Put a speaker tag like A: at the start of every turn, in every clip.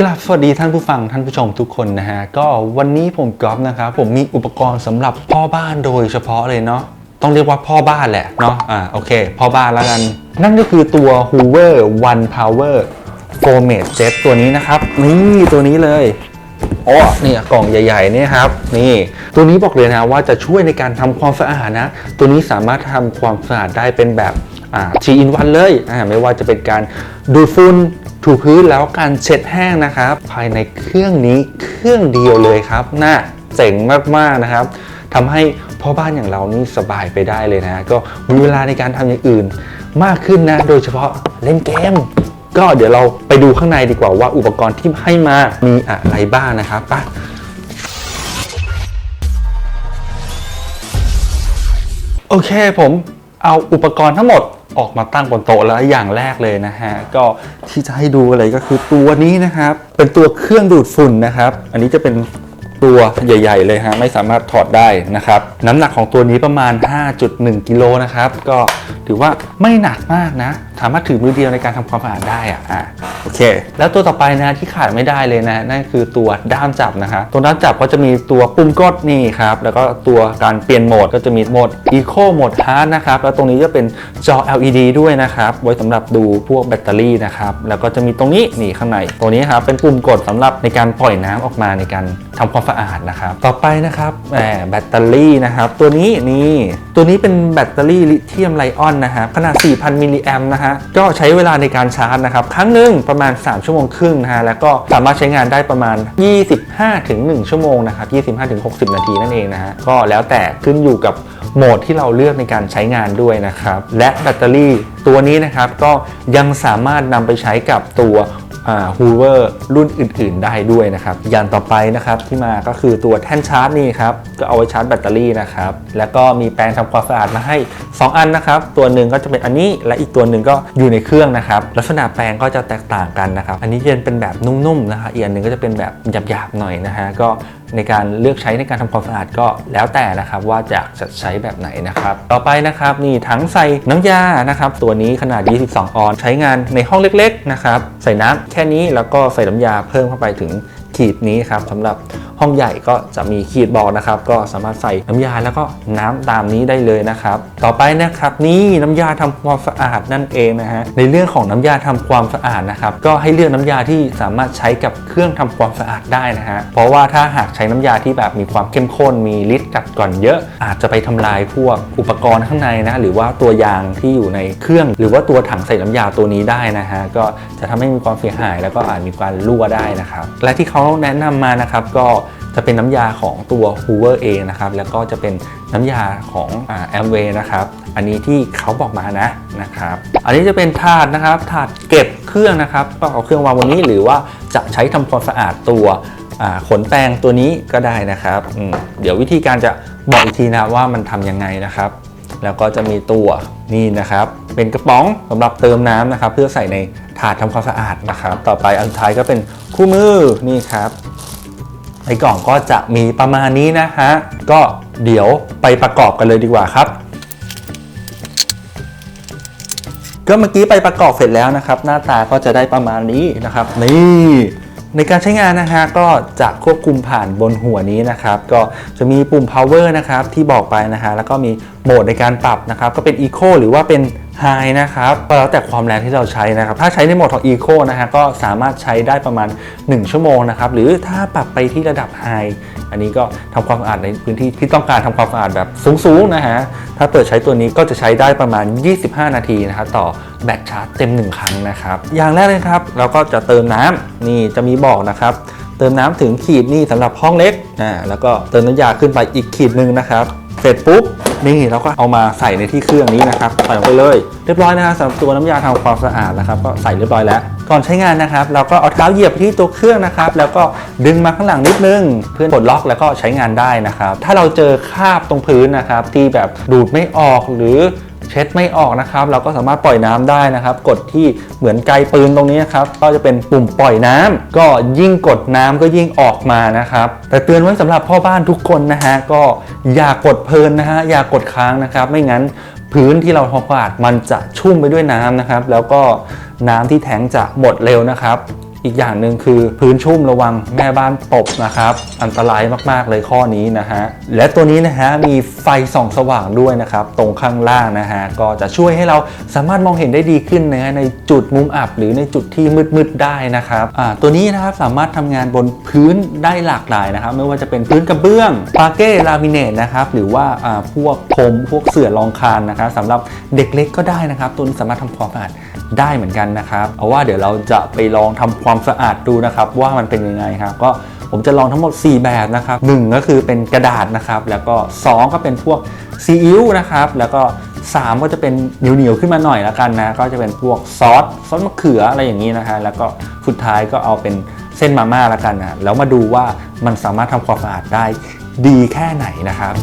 A: กราบสวัสดีท่านผู้ฟังท่านผู้ชมทุกคนนะฮะ ก็วันนี้ผมกอล์ฟนะครับผมมีอุปกรณ์สำหรับพ่อบ้านโดยเฉพาะเลยเนาะต้องเรียกว่าพ่อบ้านแหละเนาะอ่าโอเค พ่อบ้านแล้วกัน นั่นก็คือตัว Hoover One Power Formate Jet ตัวนี้นะครับ นี่ตัวนี้เลยอ๋อเนี่ยกล่องใหญ่ๆเนี่ยครับ นี่ ตัวนี้บอกเลยนะว่าจะช่วยในการทำความสะอาดนะ ตัวนี้สามารถทำความสะอาดได้เป็นแบบ อ่าชีอินวันเลยไม่ว่าจะเป็นการดูดฝุ่นถูพื้นแล้วการเช็ดแห้งนะครับ ภายในเครื่องนี้เครื่องเดียวเลยครับน่าเจ๋งมากๆนะครับทำให้พ่อบ้านอย่างเรานี่สบายไปได้เลยนะ ก็มีเวลาในการทำอย่างอื่นมากขึ้นนะ โดยเฉพาะเล่นเกม ก็เดี๋ยวเราไปดูข้างในดีกว่าว่าอุปกรณ์ที่ให้มามีอะไรบ้างนะครับไปโอเคผมเอาอุปกรณ์ทั้งหมด ออกมาตั้งบนโต๊ะแล้วอย่างแรกเลยนะฮะก็ที่จะให้ดูอะไรก็คือตัวนี้นะครับ เป็นตัวเครื่องดูดฝุ่นนะครับ อันนี้จะเป็นตัวใหญ่ ๆ เลยฮะไม่สามารถถอดได้นะครับ น้ำหนักของตัวนี้ประมาณ 5.1 กิโลนะครับ ก็ถือว่าไม่หนักมากนะ สามารถถือมือเดียวในการทำความสะอาดได้อะอะ โอเค แล้วตัวต่อไปนะที่ขาดไม่ได้เลยนะนั่นคือตัวด้ามจับนะคะตัวด้ามจับก็จะมีตัวปุ่มกดนี่ครับแล้วก็ตัวการเปลี่ยนโหมดก็จะมีโหมด Eco โหมด Hard นะครับแล้วตรงนี้จะเป็นจอ LED ด้วยนะครับไว้สำหรับดูพวกแบตเตอรี่นะครับแล้วก็จะมีตรงนี้นี่ข้างในตัวนี้ครับเป็นปุ่มกดสำหรับในการปล่อยน้ำออกมาในการทำความสะอาดนะครับต่อไปนะครับแหมแบตเตอรี่นะครับตัวนี้นี่ตัวนี้เป็นแบตเตอรี่ลิเธียมไลออนนะครับขนาด 4,000 มิลลิแอมนะฮะก็ใช้เวลาในการชาร์จนะครับครั้งหนึ่งประมาณ 3 ชั่วโมงครึ่งนะฮะแล้วก็สามารถใช้งานได้ประมาณ 25ถึง1ชั่วโมงนะครับ25ถึง60 นาทีนั่นเองนะฮะก็แล้วแต่ขึ้นอยู่กับโหมดที่เราเลือกในการใช้งานด้วยนะครับและแบตเตอรี่ตัวนี้นะครับก็ยังสามารถนำไปใช้กับตัว ฮูเวอร์รุ่นอื่น ๆ ได้ด้วยนะครับอย่างต่อไปนะครับที่มาก็คือตัวแท่นชาร์จนี่ครับก็เอาไว้ชาร์จแบตเตอรี่นะครับแล้วก็มีแปรงทำความสะอาดมาให้ 2 อันนะครับตัวหนึ่งก็จะเป็นอันนี้และอีกตัวหนึ่งก็อยู่ในเครื่องนะครับลักษณะแปรงก็จะแตกต่างกันนะครับอันนี้จะเป็นแบบนุ่มๆนะฮะอีกอันหนึ่งก็จะเป็นแบบหยาบๆหน่อยนะฮะก็ ในการเลือกใช้ในการทำความสะอาดก็แล้วแต่นะครับว่าจะจะใช้แบบไหนนะครับ ต่อไปนะครับนี่ถังใส่น้ำยานะครับตัวนี้ขนาด 22 ออนซ์ใช้งานในห้องเล็กๆนะครับใส่น้ำแค่นี้แล้วก็ใส่น้ำยาเพิ่มเข้าไปถึง ขีดนี้ครับสำหรับห้องใหญ่ก็จะมีขีดบอกนะครับ ก็สามารถใส่น้ำยาแล้วก็น้ำตามนี้ได้เลยนะครับ ต่อไปนะครับนี่น้ำยาทำความสะอาดนั่นเองนะฮะในเรื่องของน้ำยาทำความสะอาดนะครับก็ให้เลือกน้ำยาที่สามารถใช้กับเครื่องทำความสะอาดได้นะฮะเพราะว่าถ้าหากใช้น้ำยาที่แบบมีความเข้มข้นมีฤทธิ์กัดก่อนเยอะ อาจจะไปทำลายพวกอุปกรณ์ข้างในนะหรือว่าตัวยางที่อยู่ในเครื่อง หรือว่าตัวถังใส่น้ำยาตัวนี้ได้นะฮะก็จะทำให้มีความเสียหายแล้วก็อาจมีการรั่วได้นะครับและที่เขาแนะนำมานะครับก็จะเป็นน้ำยาของตัว Hoover เองนะครับแล้วก็จะเป็นน้ำยาของแอมเวย์นะครับอันนี้ที่เขาบอกมานะนะครับอันนี้จะเป็นถาดนะครับถาดเก็บเครื่องนะครับก็เอาเครื่องวางบนนี้หรือว่าจะใช้ทำความสะอาดตัวขนแปรงตัวนี้ก็ได้นะครับเดี๋ยววิธีการจะบอกอีกทีนะว่ามันทำยังไงนะครับ แล้วก็จะมีตัวนี่นะครับ เป็นกระป๋องสำหรับเติมน้ำนะครับ เพื่อใส่ในถาดทำความสะอาดนะครับ ต่อไปอันท้ายก็เป็นคู่มือนี่ครับในกล่องก็จะมีประมาณนี้นะฮะก็เดี๋ยวไปประกอบกันเลยดีกว่าครับ ก็เมื่อกี้ไปประกอบเสร็จแล้วนะครับ หน้าตาก็จะได้ประมาณนี้นะครับ นี่ในการใช้งานนะฮะก็จะควบคุมผ่านบนหัวนี้นะครับ ก็จะมีปุ่ม power นะครับที่บอกไปนะฮะแล้วก็มีโหมดในการปรับนะครับ ก็เป็น eco หรือว่าเป็น high นะครับก็แล้วแต่ความแรงที่เราใช้นะครับ ถ้าใช้ในโหมดของ eco นะฮะก็สามารถใช้ได้ประมาณ 1 ชั่วโมงนะครับ หรือถ้าปรับไปที่ระดับ high อันนี้ก็ทำความสะอาดในพื้นที่ที่ต้องการทำความสะอาดแบบสูงๆนะฮะ ถ้าเปิดใช้ตัวนี้ก็จะใช้ได้ประมาณ 25 นาทีนะครับต่อแบตชาร์จเต็ม 1 ครั้งนะครับ อย่างแรกเลยครับ เราก็จะเติมน้ำนี่จะมีบอกนะครับ เติมน้ำถึงขีดนี่สำหรับห้องเล็กอ่าแล้วก็เติมน้ำยาขึ้นไปอีกขีดหนึ่งนะครับ เสร็จปุ๊บนี่เราก็เอามาใส่ในที่เครื่องนี้นะครับใส่ลงไปเลย เรียบร้อยนะครับสำหรับตัวน้ำยาทำความสะอาดนะครับก็ใส่เรียบร้อยแล้ว ก่อนใช้งานนะครับ เราก็เอาเท้าเหยียบไปที่ตัวเครื่องนะครับ แล้วก็ดึงมาข้างหลังนิดนึง เพื่อปลดล็อกแล้วก็ใช้งานได้นะครับ ถ้าเราเจอคราบตรงพื้นนะครับที่แบบดูดไม่ออกหรือ เช็ดไม่ออกนะครับ เราก็สามารถปล่อยน้ำได้นะครับ กดที่เหมือนไกปืนตรงนี้นะครับก็จะเป็นปุ่มปล่อยน้ำก็ยิ่งกดน้ำก็ยิ่งออกมานะครับแต่เตือนไว้สำหรับพ่อบ้านทุกคนนะฮะก็อย่ากดเพลินนะฮะอย่ากดค้างนะครับ ไม่งั้นพื้นที่เราทำความสะอาดมันจะชุ่มไปด้วยน้ำนะครับ แล้วก็น้ำที่แทงจะหมดเร็วนะครับ อีกอย่างหนึ่งคือพื้นชุ่มระวังแม่บ้านตบนะครับ อันตรายมากๆเลยข้อนี้นะฮะ และตัวนี้นะฮะมีไฟส่องสว่างด้วยนะครับ ตรงข้างล่างนะฮะ ก็จะช่วยให้เราสามารถมองเห็นได้ดีขึ้นนะฮะในจุดมุมอับหรือในจุดที่มืดๆได้นะครับตัวนี้นะครับสามารถทำงานบนพื้นได้หลากหลายนะครับ ไม่ว่าจะเป็นพื้นกระเบื้องปาเก้ลามิเนตนะครับหรือว่าพวกพรมพวกเสื่อรองคานนะครับสำหรับเด็กเล็กก็ได้นะครับ ตัวนี้สามารถทำความสะอาด ได้เหมือนกันนะครับ เอาว่าเดี๋ยวเราจะไปลองทำความสะอาดดูนะครับ ว่ามันเป็นยังไงครับ ก็ผมจะลองทั้งหมด 4 แบบนะครับ 1 ก็คือเป็นกระดาษนะครับ แล้วก็ 2 ก็เป็นพวกซีอิ๊วนะครับ แล้วก็ 3 ก็จะเป็นเหนียวๆขึ้นมาหน่อยแล้วกันนะ ก็จะเป็นพวกซอสซอสมะเขืออะไรอย่างนี้นะฮะแล้วก็สุดท้ายก็เอาเป็นเส้นมาม่าแล้วกันนะแล้วมาดูว่ามันสามารถทำความสะอาดได้ดีแค่ไหนนะครับ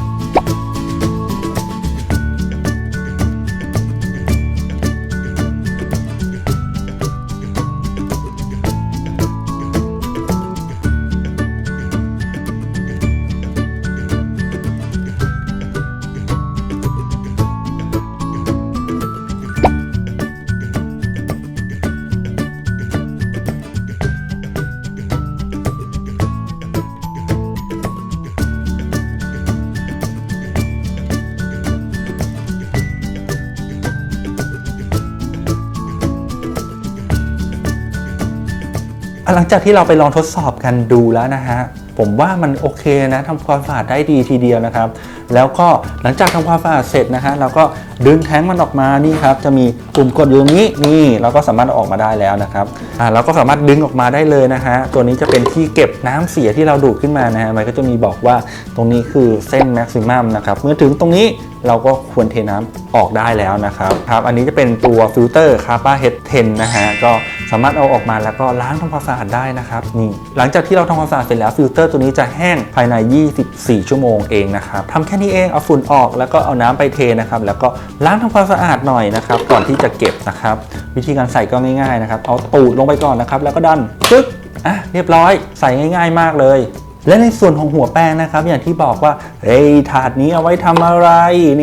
A: หลังจากที่เราไปลองทดสอบกันดูแล้วนะฮะผมว่ามันโอเคนะทำความสะอาดได้ดีทีเดียวนะครับ แล้วก็หลังจากทำความสะอาดเสร็จนะฮะเราก็ดึงแท้งมันออกมานี่ครับจะมีปุ่มกดอยู่ตรงนี้นี่เราก็สามารถออกมาได้แล้วนะครับอ่าเราก็สามารถดึงออกมาได้เลยนะฮะตัวนี้จะเป็นที่เก็บน้ำเสียที่เราดูดขึ้นมานะฮะมันก็จะมีบอกว่าตรงนี้คือเส้นแม็กซิมัมนะครับเมื่อถึงตรงนี้เราก็ควรเทน้ำออกได้แล้วนะครับครับ อันนี้จะเป็นตัวฟิลเตอร์คาปาเฮดเทนนะฮะก็สามารถเอาออกมาแล้วก็ล้างทำความสะอาดได้นะครับนี่หลังจากที่เราทำความสะอาดเสร็จแล้วฟิลเตอร์ตัวนี้จะแห้งภายใน 24 ชั่วโมงเองนะครับทำแค่นี้เองเอาฝุ่นออกแล้วก็เอาน้ำไปเทนะครับแล้วก็ล้างทำความสะอาดหน่อยนะครับ ก่อนที่จะเก็บนะครับ วิธีการใส่ก็ง่ายๆนะครับ เอาตูดลงไปก่อนนะครับ แล้วก็ดันปึ๊กอะเรียบร้อย ใส่ง่าย ๆ มากเลยและในส่วนของหัวแป้งนะครับ อย่างที่บอกว่าเฮ้ยถาดนี้เอาไว้ทำอะไร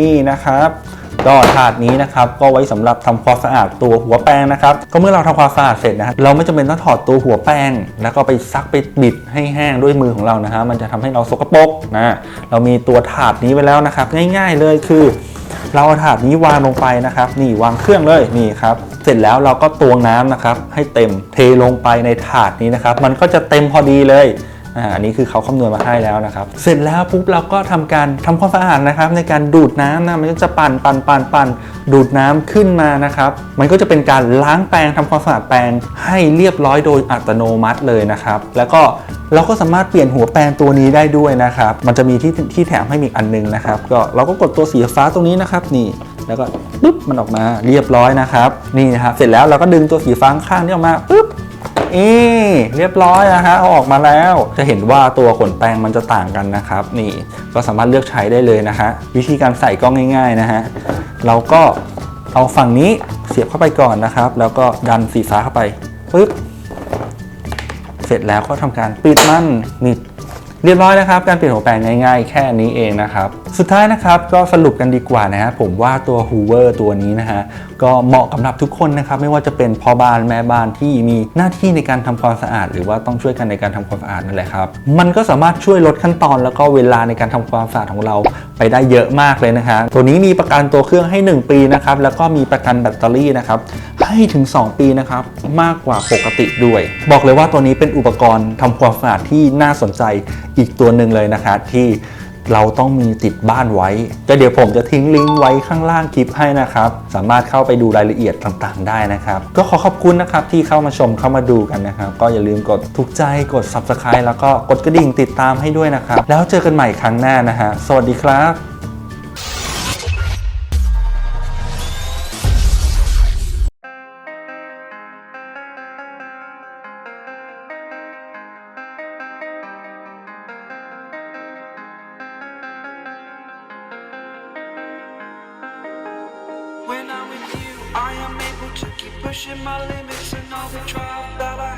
A: นี่นะครับ ก็ถาดนี้นะครับ ก็ไว้สำหรับทำความสะอาดตัวหัวแป้งนะครับ ก็เมื่อเราทำความสะอาดเสร็จนะฮะเราไม่จำเป็นต้องถอดตัวหัวแป้ง แล้วก็ไปซักไปบิดให้แห้งด้วยมือของเรานะฮะมันจะทำให้เราสกปรกนะเรามีตัวถาดนี้ไว้แล้วนะครับ ง่าย ๆเลยคือ เราเอาถาดนี้วางลงไปนะครับ นี่วางเครื่องเลยนี่ครับ เสร็จแล้วเราก็ตวงน้ำนะครับ ให้เต็มเทลงไปในถาดนี้นะครับ มันก็จะเต็มพอดีเลย อ่าอันนี้คือเขาคำนวณมาให้แล้วนะครับ เสร็จแล้วปุ๊บเราก็ทำการทำความสะอาดนะครับ ในการดูดน้ำนะมันก็จะปั่นปั่นปั่นปั่นดูดน้ำขึ้นมานะครับ มันก็จะเป็นการล้างแปรงทำความสะอาดแปรงให้เรียบร้อยโดยอัตโนมัติเลยนะครับ แล้วก็เราก็สามารถเปลี่ยนหัวแปรงตัวนี้ได้ด้วยนะครับ มันจะมีที่ที่แถมให้มีอีกอันนึงนะครับ ก็เราก็กดตัวสีฟ้าตรงนี้นะครับนี่แล้วก็ปุ๊บมันออกมาเรียบร้อยนะครับนี่นะครับเสร็จแล้วเราก็ดึงตัวสีฟ้าข้างนี้ออกมาปุ๊บ นี่เรียบร้อยนะฮะเอาออกมาแล้ว จะเห็นว่าตัวขนแปรงมันจะต่างกันนะครับ นี่ก็สามารถเลือกใช้ได้เลยนะฮะวิธีการใส่ก็ง่าย ๆนะฮะเราก็เอาฝั่งนี้เสียบเข้าไปก่อนนะครับ แล้วก็ดันสีฟ้าเข้าไปปึ๊บเสร็จแล้วก็ทำการปิดมันนี่ เรียบร้อยนะครับ การเปลี่ยนหัวแปรงง่ายๆ แค่นี้เองนะครับ สุดท้ายนะครับก็สรุปกันดีกว่านะฮะผมว่าตัว Hoover ตัวนี้นะฮะก็เหมาะสำหรับทุกคนนะครับ ไม่ว่าจะเป็นพ่อบ้านแม่บ้านที่มีหน้าที่ในการทำความสะอาด หรือว่าต้องช่วยกันในการทำความสะอาดนั่นแหละครับ มันก็สามารถช่วยลดขั้นตอนแล้วก็เวลาในการทำความสะอาดของเราไปได้เยอะมากเลยนะฮะตัวนี้มีประกันตัวเครื่องให้ 1 ปีนะครับแล้วก็มีประกันแบตเตอรี่นะครับ ให้ถึง 2 ปีนะครับ มากกว่าปกติด้วย บอกเลยว่าตัวนี้เป็นอุปกรณ์ทำความสะอาดที่น่าสนใจอีกตัวหนึ่งเลยนะคะที่เราต้องมีติดบ้านไว้ก็เดี๋ยวผมจะทิ้งลิงก์ไว้ข้างล่างคลิปให้นะครับ สามารถเข้าไปดูรายละเอียดต่างๆ ได้นะครับ ก็ขอขอบคุณนะครับที่เข้ามาชมเข้ามาดูกันนะครับ ก็อย่าลืมกดถูกใจกด subscribe แล้วก็กดกระดิ่งติดตามให้ด้วยนะครับ แล้วเจอกันใหม่ครั้งหน้านะฮะ สวัสดีครับ
B: keep pushing my limits and all the drive that I